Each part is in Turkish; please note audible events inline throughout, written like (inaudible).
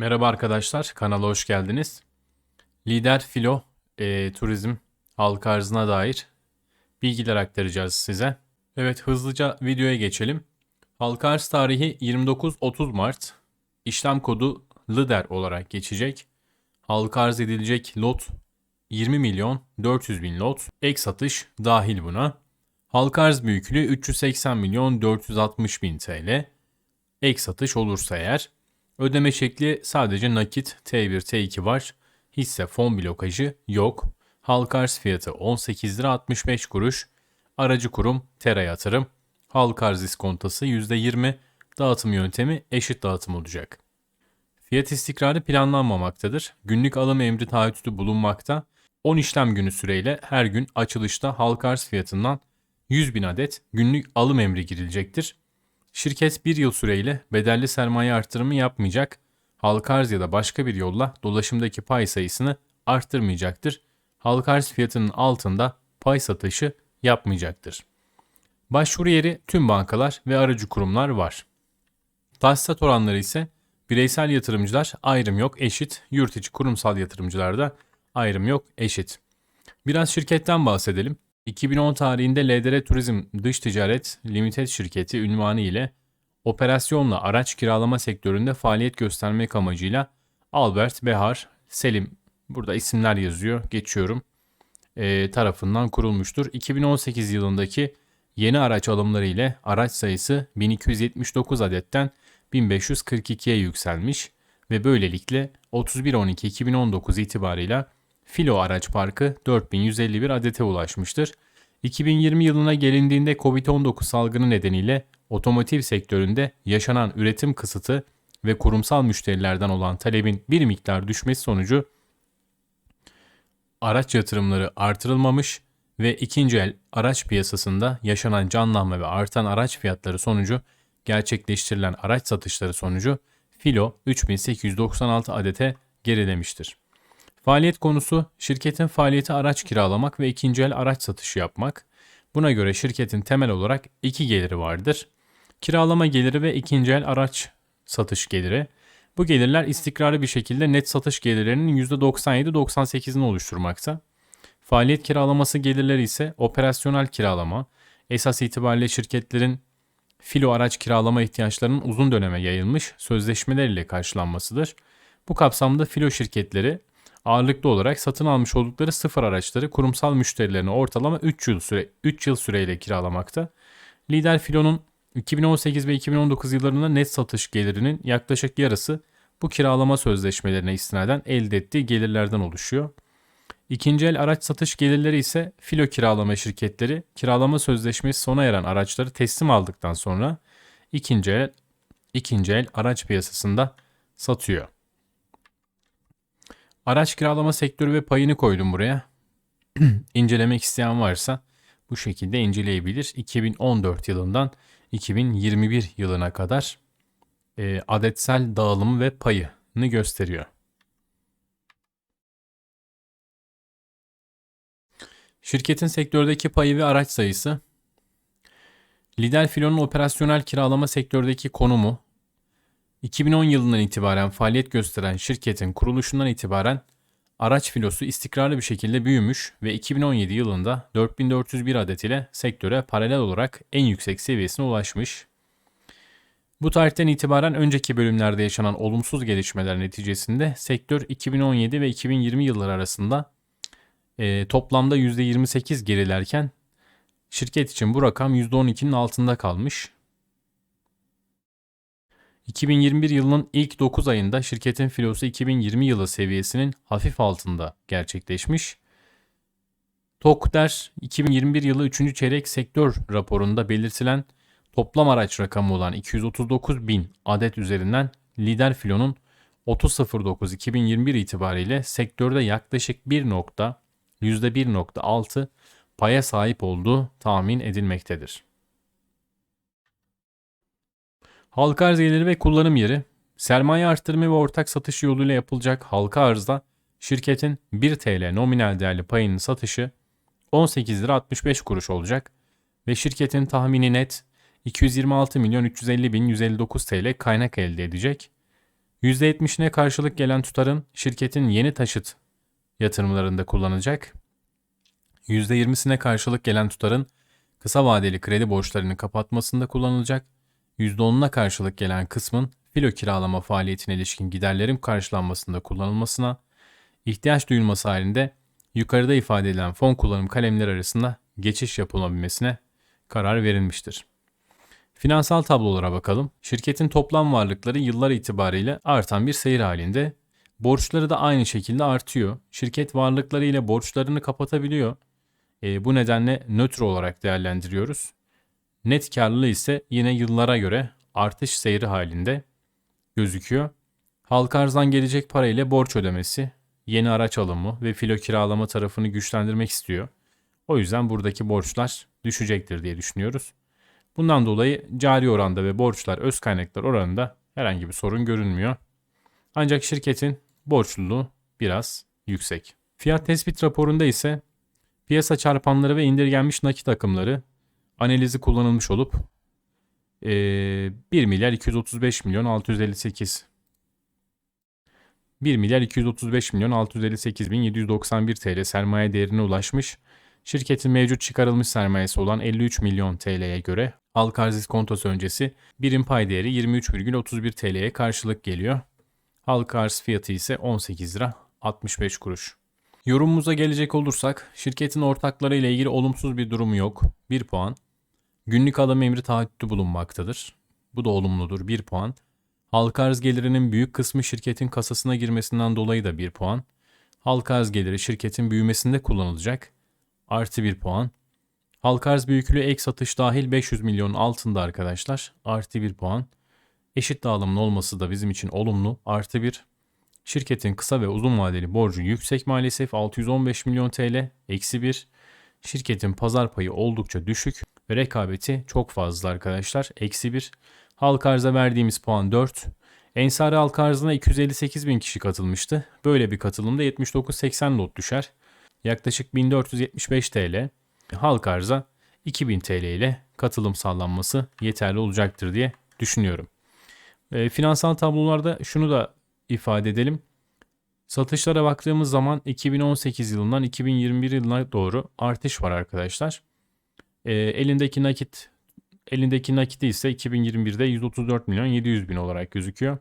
Merhaba arkadaşlar, kanala hoş geldiniz. Lider Filo e, Turizm halka arzına dair bilgiler aktaracağız size. Evet, hızlıca videoya geçelim. Halka arz tarihi 29-30 Mart. İşlem kodu LIDER olarak geçecek. Halka arz edilecek lot 20 milyon 400 bin lot. Ek satış dahil buna. Halka arz büyüklüğü 380 milyon 460 bin TL. Ek satış olursa eğer. Ödeme şekli sadece nakit T1 T2 var. Hisse fon blokajı yok. Halka arz fiyatı 18 lira 65 kuruş. Aracı kurum Tera Yatırım. Halka arz iskontası %20. Dağıtım yöntemi eşit dağıtım olacak. Fiyat istikrarı planlanmamaktadır. Günlük alım emri taahhütü bulunmakta. 10 işlem günü süreyle her gün açılışta halka arz fiyatından 100 bin adet günlük alım emri girilecektir. Şirket bir yıl süreyle bedelli sermaye artırımı yapmayacak, halka arz ya da başka bir yolla dolaşımdaki pay sayısını arttırmayacaktır. Halka arz fiyatının altında pay satışı yapmayacaktır. Başvuru yeri tüm bankalar ve aracı kurumlar var. Tahsisat oranları ise bireysel yatırımcılar ayrım yok eşit, yurt içi kurumsal yatırımcılarda ayrım yok eşit. Biraz şirketten bahsedelim. 2010 tarihinde LDR Turizm Dış Ticaret Limited şirketi ünvanı ile operasyonla araç kiralama sektöründe faaliyet göstermek amacıyla Albert Behar Selim burada isimler yazıyor geçiyorum e, tarafından kurulmuştur. 2018 yılındaki yeni araç alımları ile araç sayısı 1279 adetten 1542'ye yükselmiş ve böylelikle 31.12.2019 itibarıyla Filo araç parkı 4151 adete ulaşmıştır. 2020 yılına gelindiğinde Covid-19 salgını nedeniyle otomotiv sektöründe yaşanan üretim kısıtı ve kurumsal müşterilerden olan talebin bir miktar düşmesi sonucu araç yatırımları artırılmamış ve ikinci el araç piyasasında yaşanan canlanma ve artan araç fiyatları sonucu gerçekleştirilen araç satışları sonucu Filo 3896 adete gerilemiştir. Faaliyet konusu şirketin faaliyeti araç kiralamak ve ikinci el araç satışı yapmak. Buna göre şirketin temel olarak iki geliri vardır. Kiralama geliri ve ikinci el araç satış geliri. Bu gelirler istikrarlı bir şekilde net satış gelirlerinin %97-98'ini oluşturmakta. Faaliyet kiralaması gelirleri ise operasyonel kiralama, esas itibariyle şirketlerin filo araç kiralama ihtiyaçlarının uzun döneme yayılmış sözleşmeler ile karşılanmasıdır. Bu kapsamda filo şirketleri ağırlıklı olarak satın almış oldukları sıfır araçları kurumsal müşterilerine ortalama 3 yıl süre 3 yıl süreyle kiralamakta. Lider Filo'nun 2018 ve 2019 yıllarında net satış gelirinin yaklaşık yarısı bu kiralama sözleşmelerine istinaden elde ettiği gelirlerden oluşuyor. İkinci el araç satış gelirleri ise filo kiralama şirketleri kiralama sözleşmesi sona eren araçları teslim aldıktan sonra ikinci el, ikinci el araç piyasasında satıyor. Araç kiralama sektörü ve payını koydum buraya. (clears throat) İncelemek isteyen varsa bu şekilde inceleyebilir. 2014 yılından 2021 yılına kadar e, adetsel dağılımı ve payını gösteriyor. Şirketin sektördeki payı ve araç sayısı, Lider Filo'nun operasyonel kiralama sektördeki konumu, 2010 yılından itibaren faaliyet gösteren şirketin kuruluşundan itibaren araç filosu istikrarlı bir şekilde büyümüş ve 2017 yılında 4401 adet ile sektöre paralel olarak en yüksek seviyesine ulaşmış. Bu tarihten itibaren önceki bölümlerde yaşanan olumsuz gelişmeler neticesinde sektör 2017 ve 2020 yılları arasında e, toplamda %28 gerilerken şirket için bu rakam %12'nin altında kalmış. 2021 yılının ilk 9 ayında şirketin filosu 2020 yılı seviyesinin hafif altında gerçekleşmiş. TOKDER 2021 yılı 3. çeyrek sektör raporunda belirtilen toplam araç rakamı olan 239 bin adet üzerinden lider filonun 30.09.2021 itibariyle sektörde yaklaşık 1 nokta %1.6 paya sahip olduğu tahmin edilmektedir. Halka arz geliri ve kullanım yeri, sermaye arttırımı ve ortak satış yoluyla yapılacak halka arzda şirketin 1 TL nominal değerli payının satışı 18 lira 65 kuruş olacak ve şirketin tahmini net 226 milyon 350 bin 159 TL kaynak elde edecek. %70'ine karşılık gelen tutarın şirketin yeni taşıt yatırımlarında kullanılacak. %20'sine karşılık gelen tutarın kısa vadeli kredi borçlarını kapatmasında kullanılacak. %10'una karşılık gelen kısmın filo kiralama faaliyetine ilişkin giderlerin karşılanmasında kullanılmasına, ihtiyaç duyulması halinde yukarıda ifade edilen fon kullanım kalemleri arasında geçiş yapılabilmesine karar verilmiştir. Finansal tablolara bakalım. Şirketin toplam varlıkları yıllar itibariyle artan bir seyir halinde. Borçları da aynı şekilde artıyor. Şirket varlıkları ile borçlarını kapatabiliyor. E, bu nedenle nötr olarak değerlendiriyoruz. Net karlılığı ise yine yıllara göre artış seyri halinde gözüküyor. Halka arzdan gelecek para ile borç ödemesi, yeni araç alımı ve filo kiralama tarafını güçlendirmek istiyor. O yüzden buradaki borçlar düşecektir diye düşünüyoruz. Bundan dolayı cari oranda ve borçlar öz kaynaklar oranında herhangi bir sorun görünmüyor. Ancak şirketin borçluluğu biraz yüksek. Fiyat tespit raporunda ise piyasa çarpanları ve indirgenmiş nakit akımları analizi kullanılmış olup e, 1 milyar 235 milyon 658 1 milyar 235 milyon 658 bin 791 TL sermaye değerine ulaşmış. Şirketin mevcut çıkarılmış sermayesi olan 53 milyon TL'ye göre halka arz kontosu öncesi birim pay değeri 23,31 TL'ye karşılık geliyor. Halka arz fiyatı ise 18 lira 65 kuruş. Yorumumuza gelecek olursak şirketin ortakları ile ilgili olumsuz bir durumu yok. 1 puan. Günlük alım emri taahhütlü bulunmaktadır. Bu da olumludur 1 puan. Halka arz gelirinin büyük kısmı şirketin kasasına girmesinden dolayı da 1 puan. Halka arz geliri şirketin büyümesinde kullanılacak. Artı 1 puan. Halka arz büyüklüğü ek satış dahil 500 milyon altında arkadaşlar. Artı 1 puan. Eşit dağılımın olması da bizim için olumlu. Artı 1. Şirketin kısa ve uzun vadeli borcu yüksek maalesef 615 milyon TL. Eksi 1. Şirketin pazar payı oldukça düşük rekabeti çok fazla arkadaşlar. Eksi 1. Halka arza verdiğimiz puan 4. Ensari halka arzına 258 bin kişi katılmıştı. Böyle bir katılımda 79.80 lot düşer. Yaklaşık 1475 TL. Halka arza 2000 TL ile katılım sağlanması yeterli olacaktır diye düşünüyorum. E, finansal tablolarda şunu da ifade edelim. Satışlara baktığımız zaman 2018 yılından 2021 yılına doğru artış var arkadaşlar. E, elindeki nakit elindeki nakiti ise 2021'de 134 milyon 700 bin olarak gözüküyor.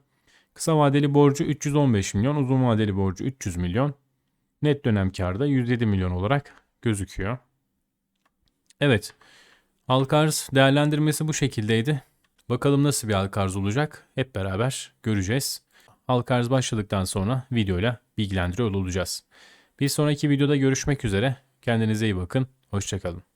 Kısa vadeli borcu 315 milyon, uzun vadeli borcu 300 milyon. Net dönem karda 107 milyon olarak gözüküyor. Evet. Halka arz değerlendirmesi bu şekildeydi. Bakalım nasıl bir halka arz olacak? Hep beraber göreceğiz. Halka arz başladıktan sonra videoyla bilgilendiriyor olacağız. Bir sonraki videoda görüşmek üzere. Kendinize iyi bakın. Hoşçakalın.